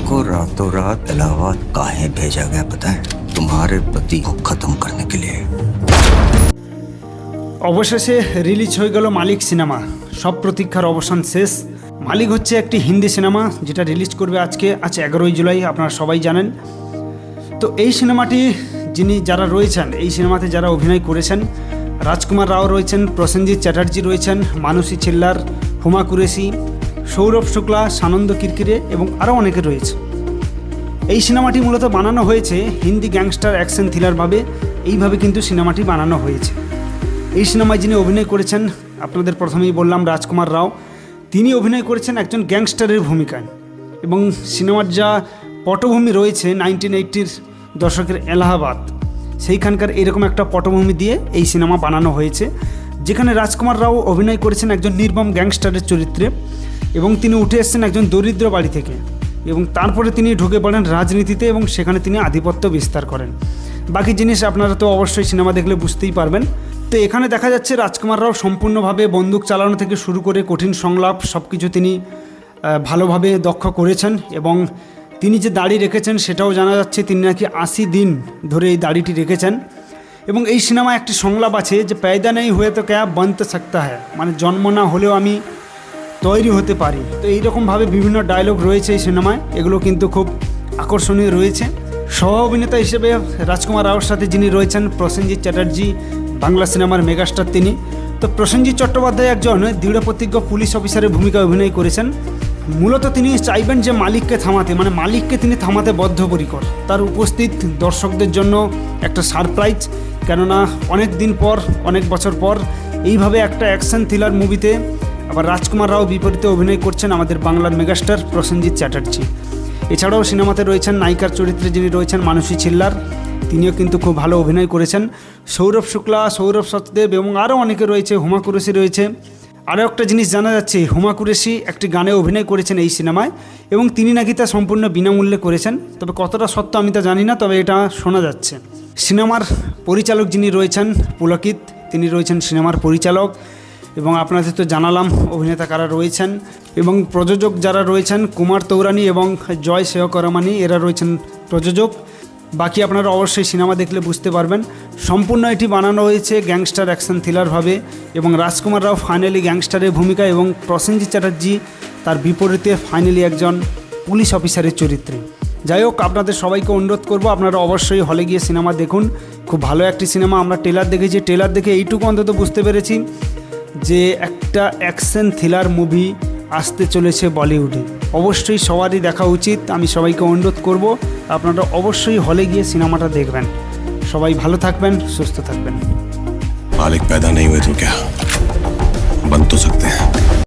तुमको रातों रात इलाहाबाद काहे भेजा गया पता है तुम्हारे पति को खत्म करने के लिए অবশেষে রিলিজ হয়ে গেল মালিক সিনেমা সব প্রতীক্ষার অবসান শেষ মালিক হচ্ছে একটি হিন্দি সিনেমা যেটা রিলিজ করবে আজকে আজ এগারোই জুলাই আপনারা সবাই জানেন তো এই সিনেমাটি যিনি যারা রয়েছেন এই সিনেমাতে যারা অভিনয় করেছেন রাজকুমার রাও রয়েছেন প্রসেনজিৎ চ্যাটার্জি রয়েছেন মানসী ছিল্লার হুমা কুরেশি সৌরভ শুক্লা, সানন্দ কিরকিরে এবং আরও অনেকে রয়েছে। এই সিনেমাটি মূলত বানানো হয়েছে হিন্দি গ্যাংস্টার অ্যাকশন থ্রিলারভাবে এইভাবে কিন্তু সিনেমাটি বানানো হয়েছে। এই সিনেমায় যিনি অভিনয় করেছেন, আপনাদের প্রথমেই বললাম রাজকুমার রাও, তিনি অভিনয় করেছেন একজন গ্যাংস্টারের ভূমিকায়। এবং সিনেমার যা পটভূমি রয়েছে নাইনটিন এইটির দশকের এলাহাবাদ, সেইখানকার এরকম একটা পটভূমি দিয়ে এই সিনেমা বানানো হয়েছে। যেখানে রাজকুমার রাও অভিনয় করেছেন একজন নির্মম গ্যাংস্টারের চরিত্রে এবং তিনি উঠে এসেছেন একজন দরিদ্র বাড়ি থেকে এবং তারপরে তিনি ঢুকে পড়েন রাজনীতিতে এবং সেখানে তিনি আধিপত্য বিস্তার করেন। বাকি জিনিস আপনারা তো অবশ্যই সিনেমা দেখলে বুঝতেই পারবেন। তো এখানে দেখা যাচ্ছে রাজকুমার রাও সম্পূর্ণভাবে বন্দুক চালানো থেকে শুরু করে কঠিন সংলাপ সব কিছু তিনি ভালোভাবে দক্ষ করেছেন এবং তিনি যে দাড়ি রেখেছেন সেটাও জানা যাচ্ছে তিনি নাকি আশি দিন ধরে এই দাড়িটি রেখেছেন। এবং এই সিনেমায় একটি সংলাপ আছে যে পেয়দা নেই হয়ে তো ক্যা বানতে সাকতা হ্যাঁ মানে জন্ম না হলেও আমি তৈরি হতে পারি। তো এইরকমভাবে বিভিন্ন ডায়লগ রয়েছে এই সিনেমায়। এগুলো কিন্তু খুব আকর্ষণীয় রয়েছে। সহ অভিনেতা হিসেবে রাজকুমার রাওর সাথে যিনি রয়েছেন প্রসেনজিৎ চ্যাটার্জি, বাংলা সিনেমার মেগাস্টার তিনি। তো প্রসেনজিৎ চট্টোপাধ্যায় একজন দৃঢ়প্রতিজ্ঞ পুলিশ অফিসারের ভূমিকা অভিনয় করেছেন। মূলত তিনি চাইবেন যে মালিককে থামাতে মানে মালিককে তিনি থামাতে বদ্ধপরিকর। তার উপস্থিত দর্শকদের জন্য একটা সারপ্রাইজ কেননা অনেক দিন পর, অনেক বছর পর এইভাবে একটা অ্যাকশন থ্রিলার মুভিতে আবার রাজকুমার রাও বিপরীতে অভিনয় করছেন আমাদের বাংলার মেগাস্টার প্রসেনজিৎ চ্যাটার্জি। এছাড়াও সিনেমাতে রয়েছেন নায়িকার চরিত্রে যিনি রয়েছেন মানসী ছিল্লার, তিনিও কিন্তু খুব ভালো অভিনয় করেছেন। সৌরভ শুক্লা, সৌরভ সচদেব এবং আরও অনেকে রয়েছে হুমা কুরেশি রয়েছে। আরও একটা জিনিস জানা যাচ্ছে, হুমা কুরেশি একটি গানে অভিনয় করেছেন এই সিনেমায় এবং তিনি নাকি তা সম্পূর্ণ বিনামূল্যে করেছেন। তবে কতটা সত্য আমি তা জানি না, তবে এটা শোনা যাচ্ছে। সিনেমার পরিচালক যিনি রয়েছেন, পুলকিত, তিনি রয়েছেন সিনেমার পরিচালক এবং আপনাদের তো জানালাম অভিনেতা কারা রয়েছেন এবং প্রযোজক যারা রয়েছেন, কুমার তৌরানি এবং জয় সেহকরমানি এরা রয়েছেন প্রযোজক। বাকি আপনারা অবশ্যই সিনেমা দেখলে বুঝতে পারবেন। সম্পূর্ণ এটি বানানো হয়েছে গ্যাংস্টার অ্যাকশন থ্রিলারভাবে এবং রাজকুমার রাও ফাইনালি গ্যাংস্টারের ভূমিকা এবং প্রসেনজিৎ চ্যাটার্জি তার বিপরীতে ফাইনালি একজন পুলিশ অফিসারের চরিত্রে। যাই হোক, আপনাদের সবাইকে অনুরোধ করব, আপনারা অবশ্যই হলে গিয়ে সিনেমা দেখুন। খুব ভালো একটি সিনেমা, আমরা টেলার দেখেছি। ট্রেলার দেখে এইটুকু অন্তত বুঝতে পেরেছি যে একটা অ্যাকশন থ্রিলার মুভি আসতে চলেছে বলিউডে অবশ্যই সবারই দেখা উচিত আমি সবাইকে অনুরোধ করব আপনারা অবশ্যই হলে গিয়ে সিনেমাটা দেখবেন সবাই ভালো থাকবেন সুস্থ থাকবেন मालिक पैदा नहीं हुए तो क्या बन तो सकते हैं